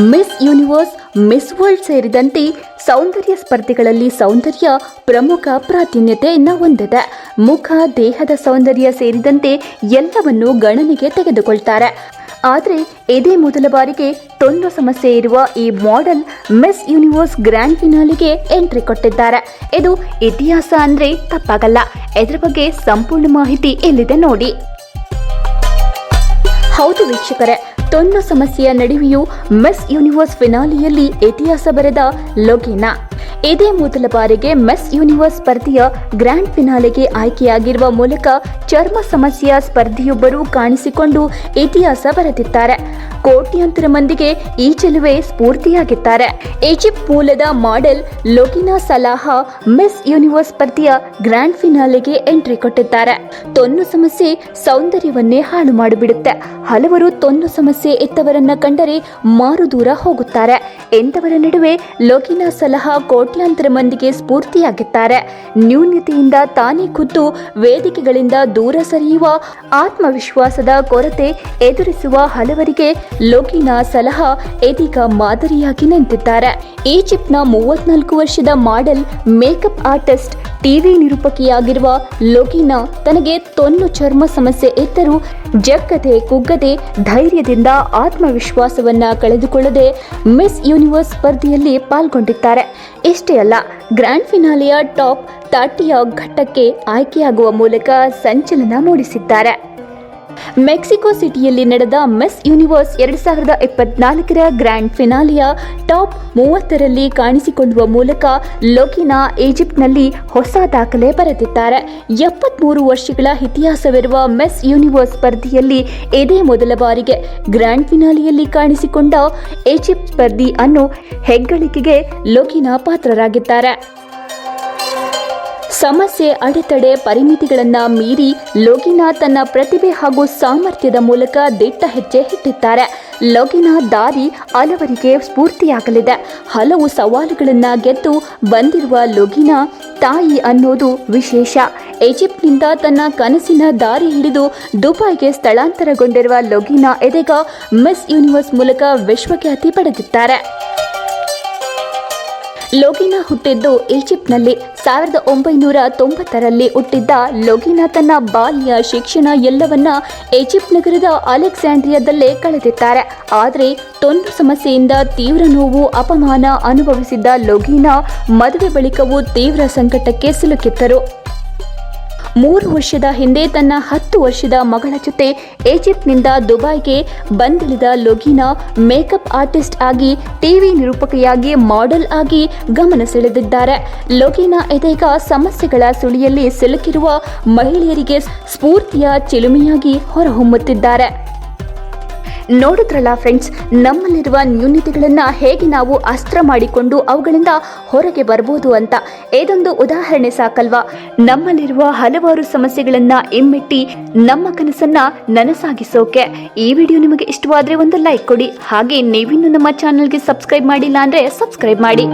Miss universe, miss world ಸೇರಿದಂತೆ ಸೌಂದರ್ಯ ಸ್ಪರ್ಧೆಗಳಲ್ಲಿ ಸೌಂದರ್ಯ ಪ್ರಮುಖ ಪ್ರಾಧಾನ್ಯತೆಯನ್ನು ಹೊಂದಿದೆ. ಮುಖ, ದೇಹದ ಸೌಂದರ್ಯ ಸೇರಿದಂತೆ ಎಲ್ಲವನ್ನು ಗಣನೆಗೆ ತೆಗೆದುಕೊಳ್ತಾರೆ. ಆದರೆ ಇದೇ ಮೊದಲ ಬಾರಿಗೆ ತೊಂದು ಸಮಸ್ಯೆ ಇರುವ ಈ ಮಾಡೆಲ್ ಮಿಸ್ ಯೂನಿವರ್ಸ್ ಗ್ರ್ಯಾಂಡ್ ಫಿನಾಲಿಗೆ ಎಂಟ್ರಿ ಕೊಟ್ಟಿದ್ದಾರೆ. ಇದು ಇತಿಹಾಸ ಅಂದ್ರೆ ತಪ್ಪಾಗಲ್ಲ. ಇದರ ಬಗ್ಗೆ ಸಂಪೂರ್ಣ ಮಾಹಿತಿ ಎಲ್ಲಿದೆ ನೋಡಿ. ಹೌದು ವೀಕ್ಷಕರೇ ತೊಂದು ಸಮಸ್ಯೆಯ ನಡುವೆಯೂ ಮಿಸ್ ಯೂನಿವರ್ಸ್ ಫಿನಾಲಿಯಲ್ಲಿ ಇತಿಹಾಸ ಬರೆದ ಲೊಗೇನಾ. ಇದೇ ಮೊದಲ ಬಾರಿಗೆ ಮಿಸ್ ಯೂನಿವರ್ಸ್ ಸ್ಪರ್ಧೆಯ ಗ್ರ್ಯಾಂಡ್ ಫಿನಾಲೆಗೆ ಆಯ್ಕೆಯಾಗಿರುವ ಮೂಲಕ ಚರ್ಮ ಸಮಸ್ಯೆಯ ಸ್ಪರ್ಧಿಯೊಬ್ಬರು ಕಾಣಿಸಿಕೊಂಡು ಇತಿಹಾಸ ಬರೆದಿದ್ದಾರೆ. ಕೋಟ್ಯಂತರ ಮಂದಿಗೆ ಈ ಚೆಲುವೆ ಸ್ಫೂರ್ತಿಯಾಗಿದ್ದಾರೆ. ಈಜಿಪ್ಟ್ ಮೂಲದ model Logina Salah Miss Universe ಸ್ಪರ್ಧೆಯ ಗ್ರ್ಯಾಂಡ್ ಫಿನಾಲೆಗೆ ಎಂಟ್ರಿ ಕೊಟ್ಟಿದ್ದಾರೆ. ತೊನ್ನು ಸಮಸ್ಯೆ ಸೌಂದರ್ಯವನ್ನೇ ಹಾಳು ಮಾಡಿಬಿಡುತ್ತೆ. ಹಲವರು ತೊನ್ನು ಸಮಸ್ಯೆ ಇತ್ತವರನ್ನ ಕಂಡರೆ ಮಾರು ದೂರ ಹೋಗುತ್ತಾರೆ. ಎಂಥವರ ನಡುವೆ ಲೊಗಿನಾ ಸಲಹಾ ಕೋಟ್ಯಾಂತರ ಮಂದಿಗೆ ಸ್ಫೂರ್ತಿಯಾಗಿದ್ದಾರೆ. ನ್ಯೂನ್ಯತೆಯಿಂದ ತಾನೇ ಖುದ್ದು ವೇದಿಕೆಗಳಿಂದ ದೂರ ಸರಿಯುವ ಆತ್ಮವಿಶ್ವಾಸದ ಕೊರತೆ ಎದುರಿಸುವ ಹಲವರಿಗೆ ಲೋಕಿನ ಸಲಹಾ ಇದೀಗ ಮಾದರಿಯಾಗಿ ನಿಂತಿದ್ದಾರೆ. ಈಜಿಪ್ಟ್ನ ಮೂವತ್ನಾಲ್ಕು ವರ್ಷದ ಮಾಡೆಲ್, ಮೇಕಪ್ ಆರ್ಟಿಸ್ಟ್, ಟಿವಿ ನಿರೂಪಕಿಯಾಗಿರುವ ಲೋಕಿನಾ ತನಗೆ ತೊನ್ನು ಚರ್ಮ ಸಮಸ್ಯೆ ಇದ್ದರೂ ಜಗ್ಗದೆ ಕುಗ್ಗದೆ ಧೈರ್ಯದಿಂದ ಆತ್ಮವಿಶ್ವಾಸವನ್ನ ಕಳೆದುಕೊಳ್ಳದೆ ಮಿಸ್ ಯೂನಿವರ್ಸ್ ಸ್ಪರ್ಧೆಯಲ್ಲಿ ಪಾಲ್ಗೊಂಡಿದ್ದಾರೆ. ಇಷ್ಟೇ ಅಲ್ಲ, ಗ್ರ್ಯಾಂಡ್ ಫಿನಾಲೆಯ ಟಾಪ್ ತರ್ಟಿಯ ಘಟ್ಟಕ್ಕೆ ಆಯ್ಕೆಯಾಗುವ ಮೂಲಕ ಸಂಚಲನ ಮೂಡಿಸಿದ್ದಾರೆ. ಮೆಕ್ಸಿಕೋ ಸಿಟಿಯಲ್ಲಿ ನಡೆದ ಮಿಸ್ ಯೂನಿವರ್ಸ್ ಎರಡು ಸಾವಿರದ ಇಪ್ಪತ್ನಾಲ್ಕರ ಗ್ರ್ಯಾಂಡ್ ಫಿನಾಲಿಯ ಟಾಪ್ ಮೂವತ್ತರಲ್ಲಿ ಕಾಣಿಸಿಕೊಳ್ಳುವ ಮೂಲಕ ಲೋಕಿನಾ ಈಜಿಪ್ಟ್ನಲ್ಲಿ ಹೊಸ ದಾಖಲೆ ಬರೆದಿದ್ದಾರೆ. ಎಪ್ಪತ್ಮೂರು ವರ್ಷಗಳ ಇತಿಹಾಸವಿರುವ ಮಿಸ್ ಯೂನಿವರ್ಸ್ ಸ್ಪರ್ಧೆಯಲ್ಲಿ ಇದೇ ಮೊದಲ ಬಾರಿಗೆ ಗ್ರ್ಯಾಂಡ್ ಫಿನಾಲಿಯಲ್ಲಿ ಕಾಣಿಸಿಕೊಂಡ ಈಜಿಪ್ಟ್ ಸ್ಪರ್ಧಿ ಅನ್ನು ಹೆಗ್ಗಳಿಕೆಗೆ ಲೋಕಿನಾ ಪಾತ್ರರಾಗಿದ್ದಾರೆ. ಸಮಸ್ಯೆ ಅಡೆತಡೆ ಪರಿಮಿತಿಗಳನ್ನು ಮೀರಿ ಲೋಗಿನಾ ತನ್ನ ಪ್ರತಿಭೆ ಹಾಗೂ ಸಾಮರ್ಥ್ಯದ ಮೂಲಕ ದಿಟ್ಟ ಹೆಜ್ಜೆ ಇಟ್ಟಿದ್ದಾರೆ. ಲೋಗಿನಾ ದಾರಿ ಹಲವರಿಗೆ ಸ್ಫೂರ್ತಿಯಾಗಲಿದೆ. ಹಲವು ಸವಾಲುಗಳನ್ನು ಗೆದ್ದು ಬಂದಿರುವ ಲೋಗಿನಾ ತಾಯಿ ಅನ್ನೋದು ವಿಶೇಷ. ಈಜಿಪ್ಟ್ನಿಂದ ತನ್ನ ಕನಸಿನ ದಾರಿ ಹಿಡಿದು ದುಬೈಗೆ ಸ್ಥಳಾಂತರಗೊಂಡಿರುವ ಲೋಗಿನಾ ಎದೆಗ ಮಿಸ್ ಯೂನಿವರ್ಸ್ ಮೂಲಕ ವಿಶ್ವಖ್ಯಾತಿ ಪಡೆದಿದ್ದಾರೆ. ಲೋಗಿನಾ ಹುಟ್ಟಿದ್ದು ಈಜಿಪ್ಟ್ನಲ್ಲಿ ಸಾವಿರದ ಒಂಬೈನೂರ ತೊಂಬತ್ತರಲ್ಲಿ ಹುಟ್ಟಿದ್ದ ಲೋಗಿನಾ ತನ್ನ ಬಾಲ್ಯ ಶಿಕ್ಷಣ ಎಲ್ಲವನ್ನ ಈಜಿಪ್ಟ್ ನಗರದ ಅಲೆಕ್ಸಾಂಡ್ರಿಯಾದಲ್ಲೇ ಕಳೆದಿದ್ದಾರೆ. ಆದರೆ ತೊಂದು ಸಮಸ್ಯೆಯಿಂದ ತೀವ್ರ ನೋವು, ಅಪಮಾನ ಅನುಭವಿಸಿದ್ದ ಲೋಗಿನಾ ಮದುವೆ ಬಳಿಕವೂ ತೀವ್ರ ಸಂಕಟಕ್ಕೆ ಸಿಲುಕಿದ್ದರು. ಮೂರು ವರ್ಷದ ಹಿಂದೆ ತನ್ನ ಹತ್ತು ವರ್ಷದ ಮಗಳ ಜೊತೆ ಈಜಿಪ್ಟ್ನಿಂದ ದುಬೈಗೆ ಬಂದಿಳಿದ ಲೊಗಿನಾ ಮೇಕಪ್ ಆರ್ಟಿಸ್ಟ್ ಆಗಿ ಟಿವಿ ನಿರೂಪಕಿಯಾಗಿ ಮಾಡೆಲ್ ಆಗಿ ಗಮನ ಸೆಳೆದಿದ್ದಾರೆ. ಲೊಗಿನಾ ಇದೀಗ ಸಮಸ್ಯೆಗಳ ಸುಳಿಯಲ್ಲಿ ಸಿಲುಕಿರುವ ಮಹಿಳೆಯರಿಗೆ ಸ್ಫೂರ್ತಿಯ ಚಿಲುಮೆಯಾಗಿ ಹೊರಹೊಮ್ಮುತ್ತಿದ್ದಾರೆ. ನೋಡಿದ್ರಲ್ಲ ಫ್ರೆಂಡ್ಸ್ ನಮ್ಮಲ್ಲಿರುವ ನ್ಯೂನತೆಗಳನ್ನು ಹೇಗೆ ನಾವು ಅಸ್ತ್ರ ಮಾಡಿಕೊಂಡು ಅವುಗಳಿಂದ ಹೊರಗೆ ಬರ್ಬೋದು ಅಂತ. ಇದೊಂದು ಉದಾಹರಣೆ ಸಾಕಲ್ವಾ? ನಮ್ಮಲ್ಲಿರುವ ಹಲವಾರು ಸಮಸ್ಯೆಗಳನ್ನ ಇಮ್ಮೆಟ್ಟಿ ನಮ್ಮ ಕನಸನ್ನ ನನಸಾಗಿಸೋಕೆ. ಈ ವಿಡಿಯೋ ನಿಮಗೆ ಇಷ್ಟವಾದ್ರೆ ಒಂದು ಲೈಕ್ ಕೊಡಿ. ಹಾಗೆ ನೀವಿನ್ನು ನಮ್ಮ ಚಾನಲ್ಗೆ ಸಬ್ಸ್ಕ್ರೈಬ್ ಮಾಡಿಲ್ಲ ಅಂದ್ರೆ ಸಬ್ಸ್ಕ್ರೈಬ್ ಮಾಡಿ.